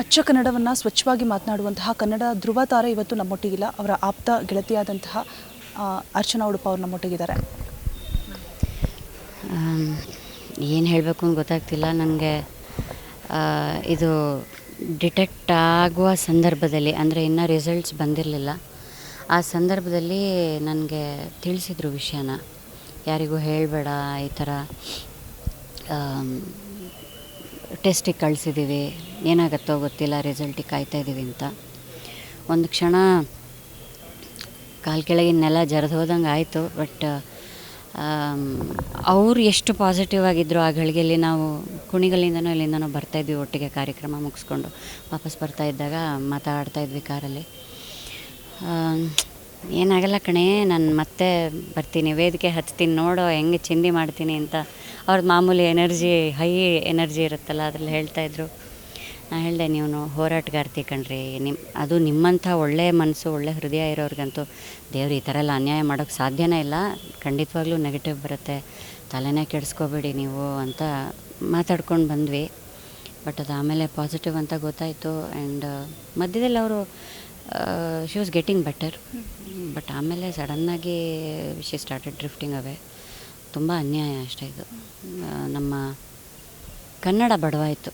ಅಚ್ಚ ಕನ್ನಡವನ್ನು ಸ್ವಚ್ಛವಾಗಿ ಮಾತನಾಡುವಂತಹ ಕನ್ನಡ ಧ್ರುವ ತಾರೆ ಇವತ್ತು ನಮ್ಮೊಟ್ಟಿಗಿಲ್ಲ. ಅವರ ಆಪ್ತ ಗೆಳತಿಯಾದಂತಹ ಅರ್ಚನಾ ಉಡುಪ ಅವರು ನಮ್ಮೊಟ್ಟಿಗಿದ್ದಾರೆ. ಏನು ಹೇಳಬೇಕು ಅಂತ ಗೊತ್ತಾಗ್ತಿಲ್ಲ. ನನಗೆ ಇದು ಡಿಟೆಕ್ಟ್ ಆಗುವ ಸಂದರ್ಭದಲ್ಲಿ, ಅಂದರೆ ಇನ್ನೂ ರಿಸಲ್ಟ್ಸ್ ಬಂದಿರಲಿಲ್ಲ. ಆ ಸಂದರ್ಭದಲ್ಲಿ ನನಗೆ ತಿಳಿಸಿದ್ರು ವಿಷಯನ. ಯಾರಿಗೂ ಹೇಳಬೇಡ ಈ ಥರ ಟೆಸ್ಟಿಗೆ ಕಳಿಸಿದ್ದೀವಿ ಏನಾಗುತ್ತೋ ಗೊತ್ತಿಲ್ಲ ರಿಸಲ್ಟಿಗೆ ಕಾಯ್ತಾ ಇದ್ದೀವಿ ಅಂತ. ಒಂದು ಕ್ಷಣ ಕಾಲು ಕೆಳಗಿನ ನೆಲ ಜರಿದು ಹೋದಂಗೆ ಆಯಿತು ಬಟ್ ಅವ್ರು ಎಷ್ಟು ಪಾಸಿಟಿವ್ ಆಗಿದ್ದರು ಆ ಗಳಿಗೆಯಲ್ಲಿ ನಾವು ಕುಣಿಗಲ್ಲಿಂದನೋ ಇಲ್ಲಿಂದನೋ ಬರ್ತಾಯಿದ್ವಿ ಒಟ್ಟಿಗೆ ಕಾರ್ಯಕ್ರಮ ಮುಗಿಸ್ಕೊಂಡು. ವಾಪಸ್ ಬರ್ತಾ ಇದ್ದಾಗ ಮಾತಾಡ್ತಾ ಇದ್ವಿ ಕಾರಲ್ಲಿ. ಏನಾಗಲ್ಲ ಕಣೆ, ನಾನು ಮತ್ತೆ ಬರ್ತೀನಿ, ವೇದಿಕೆ ಹಚ್ತೀನಿ, ನೋಡೋ, ಹೆಂಗೆ ಚಿಂದಿ ಮಾಡ್ತೀನಿ ಅಂತ ಅವ್ರದ್ದು ಮಾಮೂಲಿ ಎನರ್ಜಿ ಹೈ ಎನರ್ಜಿ ಇರುತ್ತಲ್ಲ ಅದ್ರಲ್ಲಿ ಹೇಳ್ತಾಯಿದ್ರು ನಾನು ಹೇಳಿದೆ ನೀವು ಹೋರಾಟಗಾರ್ತಿ ಕಣ್ರಿ. ನಿಮ್ಮ ಅದು ನಿಮ್ಮಂಥ ಒಳ್ಳೆಯ ಮನಸ್ಸು ಒಳ್ಳೆ ಹೃದಯ ಇರೋರಿಗಂತೂ ದೇವ್ರು ಈ ಥರ ಎಲ್ಲ ಅನ್ಯಾಯ ಮಾಡೋಕ್ಕೆ ಸಾಧ್ಯನೇ ಇಲ್ಲ. ಖಂಡಿತವಾಗ್ಲೂ ನೆಗೆಟಿವ್ ಬರುತ್ತೆ. ತಲೆನೇ ಕೆಡಿಸ್ಕೋಬೇಡಿ ನೀವು ಅಂತ ಮಾತಾಡ್ಕೊಂಡು ಬಂದ್ವಿ. ಬಟ್ ಅದು ಆಮೇಲೆ ಪಾಸಿಟಿವ್ ಅಂತ ಗೊತ್ತಾಯಿತು. ಆ್ಯಂಡ್ ಮಧ್ಯದಲ್ಲಿ ಅವರು she was getting better but ಆಮೇಲೆ ಸಡನ್ನಾಗಿ ಶಿ ಸ್ಟಾರ್ಟೆಡ್ ಡ್ರಿಫ್ಟಿಂಗ್ ಅವೇ ತುಂಬ ಅನ್ಯಾಯ ಅಷ್ಟೇ ಇದು. ನಮ್ಮ ಕನ್ನಡ ಬಡವಾಯಿತು.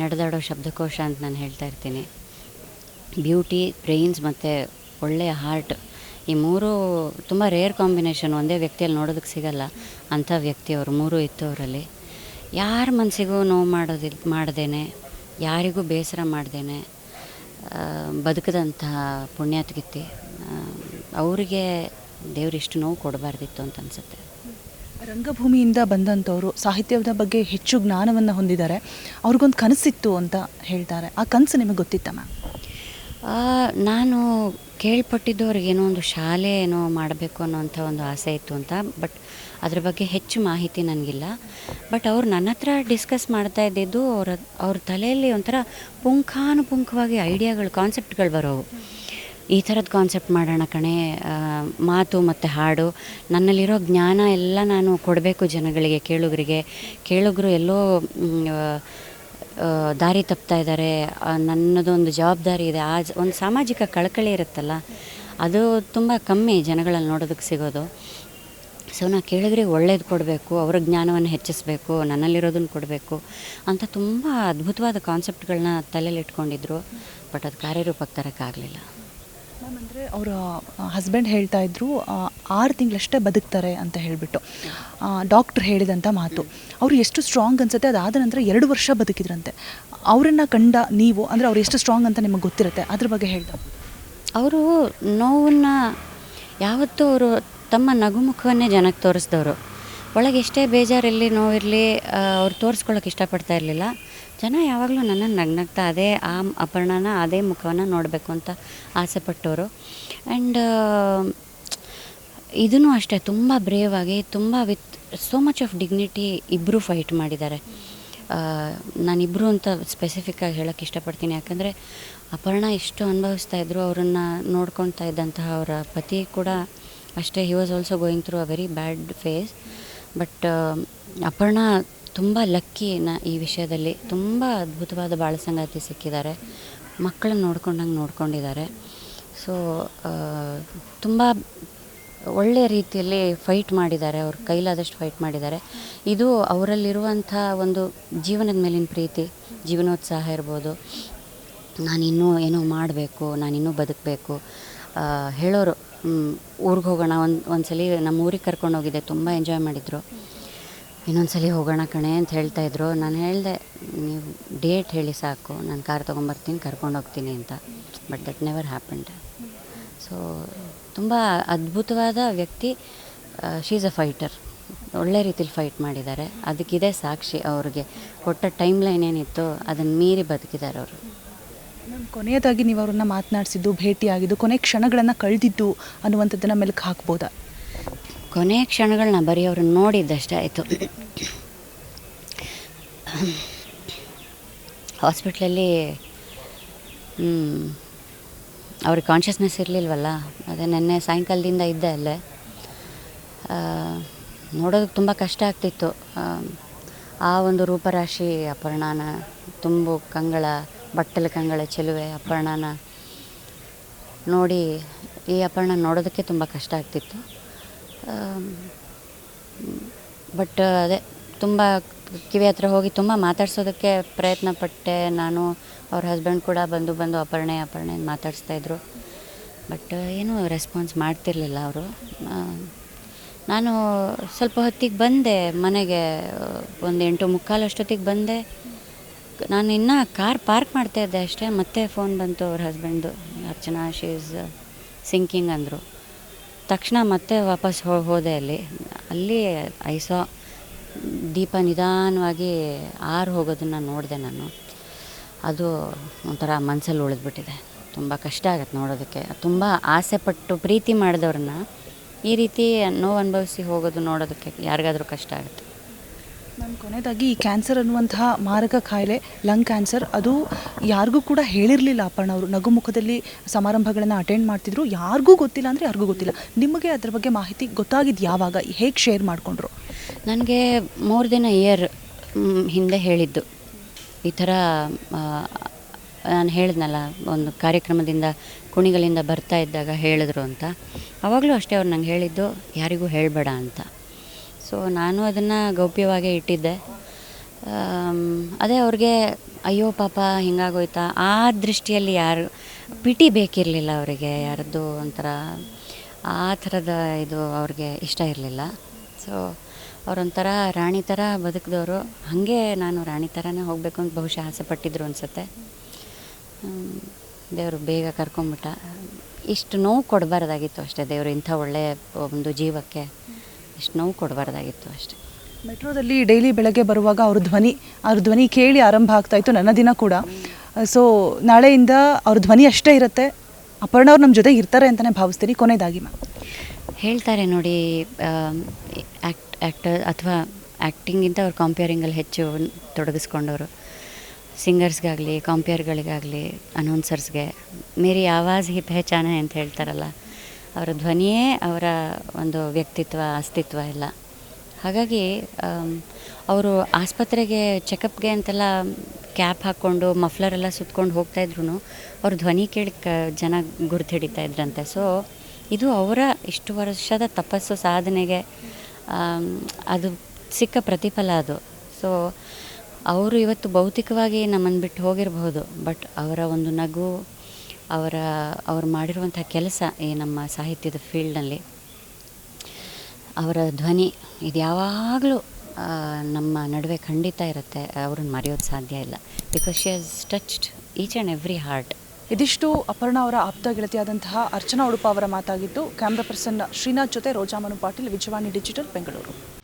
ನಡೆದಾಡೋ ಶಬ್ದಕೋಶ ಅಂತ ನಾನು ಹೇಳ್ತಾ ಇರ್ತೀನಿ. ಬ್ಯೂಟಿ, ಬ್ರೈನ್ಸ್ ಮತ್ತು ಒಳ್ಳೆಯ ಹಾರ್ಟ್ ಈ ಮೂರು ತುಂಬ ರೇರ್ ಕಾಂಬಿನೇಷನ್ ಒಂದೇ ವ್ಯಕ್ತಿಯಲ್ಲಿ ನೋಡೋದಕ್ಕೆ ಸಿಗಲ್ಲ. ಅಂಥ ವ್ಯಕ್ತಿ ಅವರು ಮೂರು ಇತ್ತು ಅವರಲ್ಲಿ ಯಾರ ಮನಸ್ಸಿಗೂ ನೋವು ಮಾಡೋದಿಲ್ಲ ಮಾಡ್ದೇನೆ, ಯಾರಿಗೂ ಬೇಸರ ಮಾಡ್ದೇನೆ ಬದುಕದಂತಹ ಪುಣ್ಯಾತ್ಗಿತ್ತಿ. ಅವರಿಗೆ ದೇವ್ರಿಷ್ಟು ನೋವು ಕೊಡಬಾರ್ದಿತ್ತು ಅಂತ ಅನ್ಸುತ್ತೆ. ರಂಗಭೂಮಿಯಿಂದ ಬಂದಂಥವರು ಸಾಹಿತ್ಯದ ಬಗ್ಗೆ ಹೆಚ್ಚು ಜ್ಞಾನವನ್ನು ಹೊಂದಿದ್ದಾರೆ. ಅವ್ರಿಗೊಂದು ಕನಸಿತ್ತು ಅಂತ ಹೇಳ್ತಾರೆ. ಆ ಕನಸು ನಿಮಗೆ ಗೊತ್ತಿತ್ತ ಮ್ಯಾಮ್? ನಾನು ಕೇಳ್ಪಟ್ಟಿದ್ದು ಅವ್ರಿಗೇನೋ ಒಂದು ಶಾಲೆ ಏನೋ ಮಾಡಬೇಕು ಅನ್ನೋಂಥ ಒಂದು ಆಸೆ ಇತ್ತು ಅಂತ ಬಟ್ ಅದ್ರ ಬಗ್ಗೆ ಹೆಚ್ಚು ಮಾಹಿತಿ ನನಗಿಲ್ಲ. ಬಟ್ ಅವ್ರು ನನ್ನ ಹತ್ರ ಡಿಸ್ಕಸ್ ಮಾಡ್ತಾ ಇದ್ದಿದ್ದು ಅವ್ರ ಅವ್ರ ತಲೆಯಲ್ಲಿ ಒಂಥರ ಪುಂಖಾನುಪುಂಖವಾಗಿ ಐಡಿಯಾಗಳು ಕಾನ್ಸೆಪ್ಟ್ಗಳು ಬರೋವು. ಈ ಥರದ ಕಾನ್ಸೆಪ್ಟ್ ಮಾಡೋಣ ಕಣೆ. ಮಾತು ಮತ್ತು ಹಾಡು. ನನ್ನಲ್ಲಿರೋ ಜ್ಞಾನ ಎಲ್ಲ ನಾನು ಕೊಡಬೇಕು ಜನಗಳಿಗೆ, ಕೇಳುಗರಿಗೆ. ಕೇಳುಗರು ಎಲ್ಲೋ ದಾರಿ ತಪ್ತಾ ಇದ್ದಾರೆ ನನ್ನದೊಂದು ಜವಾಬ್ದಾರಿ ಇದೆ. ಆ ಒಂದು ಸಾಮಾಜಿಕ ಕಳಕಳಿ ಇರುತ್ತಲ್ಲ, ಅದು ತುಂಬ ಕಮ್ಮಿ ಜನಗಳಲ್ಲಿ ನೋಡೋದಕ್ಕೆ ಸಿಗೋದು. ಸೊ, ನಾ ಕೇಳಿದ್ರಿಗೆ ಒಳ್ಳೇದು ಕೊಡಬೇಕು, ಅವರ ಜ್ಞಾನವನ್ನು ಹೆಚ್ಚಿಸಬೇಕು, ನನ್ನಲ್ಲಿರೋದನ್ನು ಕೊಡಬೇಕು ಅಂತ ತುಂಬ ಅದ್ಭುತವಾದ ಕಾನ್ಸೆಪ್ಟ್ಗಳನ್ನ ತಲೆಯಲ್ಲಿ ಇಟ್ಕೊಂಡಿದ್ರು. ಬಟ್ ಅದು ಕಾರ್ಯರೂಪಕ್ಕೆ ತರೋಕ್ಕಾಗಲಿಲ್ಲ. ಮ್ಯಾಮ್ ಅಂದರೆ ಅವರ ಹಸ್ಬೆಂಡ್ ಹೇಳ್ತಾ ಇದ್ರು ಆ, ಆರು ತಿಂಗಳಷ್ಟೇ ಬದುಕ್ತಾರೆ ಅಂತ ಹೇಳಿಬಿಟ್ಟು. ಡಾಕ್ಟ್ರ್ ಹೇಳಿದಂಥ ಮಾತು. ಅವರು ಎಷ್ಟು ಸ್ಟ್ರಾಂಗ್ ಅನ್ಸುತ್ತೆ ಅದಾದ ನಂತರ ಎರಡು ವರ್ಷ ಬದುಕಿದ್ರಂತೆ. ಅವರನ್ನು ಕಂಡ ನೀವು ಅಂದರೆ ಅವ್ರು ಎಷ್ಟು ಸ್ಟ್ರಾಂಗ್ ಅಂತ ನಿಮಗೆ ಗೊತ್ತಿರುತ್ತೆ? ಅದ್ರ ಬಗ್ಗೆ ಹೇಳ್ದ ಅವರು ನೋವನ್ನು ಯಾವತ್ತೂ ಅವರು ತಮ್ಮ ನಗುಮುಖವನ್ನೇ ಜನಕ್ಕೆ ತೋರಿಸಿದವರು. ಒಳಗೆ ಎಷ್ಟೇ ಬೇಜಾರಿರಲಿ ನೋವಿರಲಿ ಅವ್ರು ತೋರಿಸ್ಕೊಳ್ಳೋಕೆ ಇಷ್ಟಪಡ್ತಾ ಇರಲಿಲ್ಲ. ಜನ ಯಾವಾಗಲೂ ನನ್ನನ್ನು ನಗ್ನಗ್ತಾ ಅದೇ ಆ ಅಪರ್ಣನ ಅದೇ ಮುಖವನ್ನು ನೋಡಬೇಕು ಅಂತ ಆಸೆ ಪಟ್ಟವರು ಆ್ಯಂಡ್ ಇದೂ ಅಷ್ಟೇ ತುಂಬ ಬ್ರೇವ್ ಆಗಿ, ತುಂಬ with so much of dignity ಇಬ್ಬರು ಫೈಟ್ ಮಾಡಿದ್ದಾರೆ. ನಾನಿಬ್ಬರು ಅಂತ ಸ್ಪೆಸಿಫಿಕ್ಕಾಗಿ ಹೇಳೋಕ್ಕೆ ಇಷ್ಟಪಡ್ತೀನಿ. ಯಾಕಂದರೆ ಅಪರ್ಣ ಎಷ್ಟು ಅನುಭವಿಸ್ತಾ ಇದ್ದರು ಅವರನ್ನು ನೋಡ್ಕೊಳ್ತಾ ಇದ್ದಂತಹ ಅವರ ಪತಿ ಕೂಡ ಅಷ್ಟೇ. He was also going through a very bad phase but Aparna ತುಂಬ ಲಕ್ಕಿ ನ ಈ ವಿಷಯದಲ್ಲಿ. ತುಂಬ ಅದ್ಭುತವಾದ ಬಾಳ ಸಂಗಾತಿ ಸಿಕ್ಕಿದ್ದಾರೆ. ಮಕ್ಕಳನ್ನ ನೋಡ್ಕೊಂಡಂಗೆ ನೋಡ್ಕೊಂಡಿದ್ದಾರೆ. ಸೊ ತುಂಬ ಒಳ್ಳೆಯ ರೀತಿಯಲ್ಲಿ ಫೈಟ್ ಮಾಡಿದ್ದಾರೆ. ಅವ್ರ ಕೈಲಾದಷ್ಟು ಫೈಟ್ ಮಾಡಿದ್ದಾರೆ. ಇದು ಅವರಲ್ಲಿರುವಂಥ ಒಂದು ಜೀವನದ ಮೇಲಿನ ಪ್ರೀತಿ, ಜೀವನೋತ್ಸಾಹ ಇರ್ಬೋದು. ನಾನಿನ್ನೂ ಏನೋ ಮಾಡಬೇಕು, ನಾನಿನ್ನೂ ಬದುಕಬೇಕು. ಹೇಳೋರು. ಊರಿಗೆ ಹೋಗೋಣ, ಒಂದು ಒಂದು ಸಲ ನಮ್ಮ ಊರಿಗೆ ಕರ್ಕೊಂಡು ಹೋಗಿದ್ದೆ, ತುಂಬ ಎಂಜಾಯ್ ಮಾಡಿದರು. ಇನ್ನೊಂದು ಸಲ ಹೋಗೋಣ ಕಣೆ ಅಂತ ಹೇಳ್ತಾಯಿದ್ರು ನಾನು ಹೇಳಿದೆ, ನೀವು ಡೇಟ್ ಹೇಳಿ ಸಾಕು, ನಾನು ಕಾರ್ ತೊಗೊಂಬರ್ತೀನಿ, ಕರ್ಕೊಂಡು ಹೋಗ್ತೀನಿ ಅಂತ. But that never happened so ತುಂಬ ಅದ್ಭುತವಾದ ವ್ಯಕ್ತಿ ಶೀಸ್ ಅ ಫೈಟರ್ ಒಳ್ಳೆ ರೀತಿಲಿ ಫೈಟ್ ಮಾಡಿದ್ದಾರೆ. ಅದಕ್ಕಿದೆ ಸಾಕ್ಷಿ ಅವ್ರಿಗೆ. ಕೊಟ್ಟ ಟೈಮ್ ಲೈನ್ ಏನಿತ್ತು ಅದನ್ನು ಮೀರಿ ಬದುಕಿದ್ದಾರೆ ಅವರು. ಮ್ಯಾಮ್ ಕೊನೆಯದಾಗಿ ನೀವು ಅವ್ರನ್ನ ಮಾತನಾಡಿಸಿದ್ದು, ಭೇಟಿಯಾಗಿದ್ದು, ಕೊನೆ ಕ್ಷಣಗಳನ್ನು ಕಳೆದಿದ್ದು ಅನ್ನುವಂಥದ್ದನ್ನು ಮೆಲುಕು ಹಾಕ್ಬೋದಾ? ಕೊನೆಯ ಕ್ಷಣಗಳನ್ನ ಬರೀ ಅವ್ರನ್ನ ನೋಡಿದ್ದಷ್ಟೇ ಆಯಿತು. ಹಾಸ್ಪಿಟ್ಲಲ್ಲಿ ಅವ್ರಿಗೆ ಕಾನ್ಷಿಯಸ್ನೆಸ್ ಇರಲಿಲ್ವಲ್ಲ, ಅದೇ ನೆನ್ನೆ ಸಾಯಂಕಾಲದಿಂದ ಇದ್ದೆ ಅಲ್ಲೇ. ನೋಡೋದಕ್ಕೆ ತುಂಬ ಕಷ್ಟ ಆಗ್ತಿತ್ತು. ಆ ಒಂದು ರೂಪರಾಶಿ ಅಪರ್ಣಾನ, ತುಂಬು ಕಂಗಳ ಬಟ್ಟಲ ಕಂಗಳ ಚೆಲುವೆ, ಅಪ್ಪಣ್ಣನ ನೋಡಿ ಈ ಅಪರ್ಣ ನೋಡೋದಕ್ಕೆ ತುಂಬ ಕಷ್ಟ ಆಗ್ತಿತ್ತು. ಬಟ್ ಅದೇ ತುಂಬ ಕಿವಿ ಹತ್ರ ಹೋಗಿ ತುಂಬ ಮಾತಾಡ್ಸೋದಕ್ಕೆ ಪ್ರಯತ್ನ ಪಟ್ಟೆ. ನಾನು ಅವ್ರ ಹಸ್ಬೆಂಡ್ ಕೂಡ ಬಂದು ಬಂದು ಅಪರ್ಣೆ ಅಪರ್ಣೆ ಮಾತಾಡಿಸ್ತಾಯಿದ್ರು ಬಟ್ ಏನು ರೆಸ್ಪಾನ್ಸ್ ಮಾಡ್ತಿರ್ಲಿಲ್ಲ ಅವರು. ನಾನು ಸ್ವಲ್ಪ ಹೊತ್ತಿಗೆ ಬಂದೆ ಮನೆಗೆ ಒಂದು ಎಂಟು ಮುಕ್ಕಾಲು ಅಷ್ಟೊತ್ತಿಗೆ ಬಂದೆ. ನಾನು ಇನ್ನೂ ಕಾರ್ ಪಾರ್ಕ್ ಮಾಡ್ತಾ ಇದ್ದೆ ಅಷ್ಟೇ, ಮತ್ತೆ ಫೋನ್ ಬಂತು ಅವ್ರ ಹಸ್ಬೆಂಡು ಅರ್ಚನಾ ಶೀಸ್ ಸಿಂಕಿಂಗ್ ಅಂದರು. ತಕ್ಷಣ ಮತ್ತೆ ವಾಪಸ್ ಹೋದೆ ಅಲ್ಲಿ. ಅಲ್ಲಿ ಐಸೋ ದೀಪ ನಿಧಾನವಾಗಿ ಆರು ಹೋಗೋದನ್ನು ನೋಡಿದೆ ನಾನು. ಅದು ಒಂಥರ ಮನಸ್ಸಲ್ಲಿ ಉಳಿದ್ಬಿಟ್ಟಿದೆ. ತುಂಬ ಕಷ್ಟ ಆಗುತ್ತೆ ನೋಡೋದಕ್ಕೆ. ತುಂಬ ಆಸೆ ಪಟ್ಟು ಪ್ರೀತಿ ಮಾಡಿದವ್ರನ್ನ ಈ ರೀತಿ ನೋವು ಅನುಭವಿಸಿ ಹೋಗೋದು ನೋಡೋದಕ್ಕೆ ಯಾರಿಗಾದರೂ ಕಷ್ಟ ಆಗುತ್ತೆ. ನಾನು ಕೊನೆಯದಾಗಿ ಈ ಕ್ಯಾನ್ಸರ್ ಅನ್ನುವಂತಹ ಮಾರಕ ಕಾಯಿಲೆ ಲಂಗ್ ಕ್ಯಾನ್ಸರ್, ಅದು ಯಾರಿಗೂ ಕೂಡ ಹೇಳಿರಲಿಲ್ಲ ಅಪ್ಪಣ್ಣ ಅವರು. ನಗುಮುಖದಲ್ಲಿ ಸಮಾರಂಭಗಳನ್ನು ಅಟೆಂಡ್ ಮಾಡ್ತಿದ್ರು. ಯಾರಿಗೂ ಗೊತ್ತಿಲ್ಲ ಅಂದರೆ ಯಾರಿಗೂ ಗೊತ್ತಿಲ್ಲ. ನಿಮಗೆ ಅದ್ರ ಬಗ್ಗೆ ಮಾಹಿತಿ ಗೊತ್ತಾಗಿದ್ದು ಯಾವಾಗ? ಹೇಗೆ ಶೇರ್ ಮಾಡಿಕೊಂಡ್ರು? ನನಗೆ ಮೂರು ದಿನ ಇಯರ್ ಹಿಂದೆ ಹೇಳಿದ್ದು. ಈ ಥರ ನಾನು ಹೇಳಿದ್ನಲ್ಲ, ಒಂದು ಕಾರ್ಯಕ್ರಮದಿಂದ ಕುಣಿಗಳಿಂದ ಬರ್ತಾ ಇದ್ದಾಗ ಹೇಳಿದ್ರು ಅಂತ. ಆವಾಗಲೂ ಅಷ್ಟೇ ಅವ್ರು ನಂಗೆ ಹೇಳಿದ್ದು, ಯಾರಿಗೂ ಹೇಳಬೇಡ ಅಂತ. ಸೊ ನಾನು ಅದನ್ನು ಗೌಪ್ಯವಾಗೇ ಇಟ್ಟಿದ್ದೆ. ಅದೇ ಅವ್ರಿಗೆ, ಅಯ್ಯೋ ಪಾಪ, ಹಿಂಗಾಗೋಯ್ತಾ? ಆ ದೃಷ್ಟಿಯಲ್ಲಿ ಯಾರು, ಪಿಟಿ ಬೇಕಿರಲಿಲ್ಲ ಅವರಿಗೆ, ಯಾರದ್ದು ಒಂಥರ, ಆ ಥರದ ಇದು ಅವ್ರಿಗೆ ಇಷ್ಟ ಇರಲಿಲ್ಲ. ಸೊ ಅವರೊಂಥರ ರಾಣಿ ಥರ ಬದುಕಿದವರು, ಹಾಗೆ ನಾನು ರಾಣಿ ಥರನೇ ಹೋಗಬೇಕು ಅಂತ ಬಹುಶಃ ಆಸೆ ಪಟ್ಟಿದ್ರು ಅನಿಸುತ್ತೆ. ದೇವರು ಬೇಗ ಕರ್ಕೊಂಬಿಟ್ಟ. ಇಷ್ಟು ನೋವು ಕೊಡಬಾರ್ದಾಗಿತ್ತು ಅಷ್ಟೇ ದೇವರು ಇಂಥ ಒಳ್ಳೆಯ ಒಂದು ಜೀವಕ್ಕೆ. ಇಷ್ಟು ನೋವು ಕೊಡಬಾರ್ದಾಗಿತ್ತು ಅಷ್ಟೇ. ಮೆಟ್ರೋದಲ್ಲಿ ಡೈಲಿ ಬೆಳಗ್ಗೆ ಬರುವಾಗ ಅವ್ರ ಧ್ವನಿ ಅವ್ರ ಧ್ವನಿ ಕೇಳಿ ಆರಂಭ ಆಗ್ತಾ ಇತ್ತು ನನ್ನ ದಿನ ಕೂಡ. ಸೊ ನಾಳೆಯಿಂದ ಅವ್ರ ಧ್ವನಿ ಅಷ್ಟೇ ಇರುತ್ತೆ. ಅಪರ್ಣ ಅವ್ರು ನಮ್ಮ ಜೊತೆ ಇರ್ತಾರೆ ಅಂತಲೇ ಭಾವಿಸ್ತೀನಿ ಕೊನೆಯದಾಗಿ ಮ್ಯಾಮ್. ಹೇಳ್ತಾರೆ ನೋಡಿ ಆ್ಯಕ್ಟ್ ಆ್ಯಕ್ಟರ್ ಅಥವಾ ಆ್ಯಕ್ಟಿಂಗಿಂತ ಅವ್ರು ಕಾಂಪೇರಿಂಗಲ್ಲಿ ಹೆಚ್ಚು ತೊಡಗಿಸ್ಕೊಂಡವರು. ಸಿಂಗರ್ಸ್ಗಾಗಲಿ ಕಾಂಪೇರ್ಗಳಿಗಾಗಲಿ ಅನೌನ್ಸರ್ಸ್ಗೆ ಮೇರಿ ಆವಾಜ್ ಹಿಪ್ ಹೆಚ್ಚಾನೆ ಅಂತ ಹೇಳ್ತಾರಲ್ಲ ಅವರ ಧ್ವನಿಯೇ ಅವರ ಒಂದು ವ್ಯಕ್ತಿತ್ವ, ಅಸ್ತಿತ್ವ ಎಲ್ಲ. ಹಾಗಾಗಿ ಅವರು ಆಸ್ಪತ್ರೆಗೆ, ಚೆಕಪ್ಗೆ ಅಂತೆಲ್ಲ ಕ್ಯಾಪ್ ಹಾಕ್ಕೊಂಡು, ಮಫ್ಲರ್ ಎಲ್ಲ ಸುತ್ಕೊಂಡು ಹೋಗ್ತಾಯಿದ್ರು ಅವ್ರ ಧ್ವನಿ ಕೇಳಿ ಕ, ಜನ ಗುರ್ತು ಹಿಡಿತಾ ಇದ್ರಂತೆ. ಸೊ ಇದು ಅವರ ಇಷ್ಟು ವರ್ಷದ ತಪಸ್ಸು, ಸಾಧನೆಗೆ ಅದು ಸಿಕ್ಕ ಪ್ರತಿಫಲ ಅದು. ಸೊ ಅವರು ಇವತ್ತು ಭೌತಿಕವಾಗಿ ನಮ್ಮನ್ನು ಬಿಟ್ಟು ಹೋಗಿರಬಹುದು, ಬಟ್ ಅವರ ಒಂದು ನಗು ಅವರ, ಅವರು ಮಾಡಿರುವಂಥ ಕೆಲಸ ಈ ನಮ್ಮ ಸಾಹಿತ್ಯದ ಫೀಲ್ಡ್ನಲ್ಲಿ. ಅವರ ಧ್ವನಿ ಇದು ಯಾವಾಗಲೂ ನಮ್ಮ ನಡುವೆ ಖಂಡಿತ ಇರುತ್ತೆ. ಅವ್ರನ್ನ ಮರೆಯೋದು ಸಾಧ್ಯ ಇಲ್ಲ. Because she has touched each and every heart ಇದಿಷ್ಟು ಅಪರ್ಣ ಅವರ ಆಪ್ತ ಗೆಳತಿಯಾದಂತಹ ಅರ್ಚನಾ ಉಡುಪ ಅವರ ಮಾತಾಗಿದ್ದು, ಕ್ಯಾಮ್ರಾ ಪರ್ಸನ್ ಶ್ರೀನಾಥ್ ಜೊತೆ ರೋಜಾಮನು ಪಾಟೀಲ್, ವಿಜಯವಾಣಿ ಡಿಜಿಟಲ್, ಬೆಂಗಳೂರು.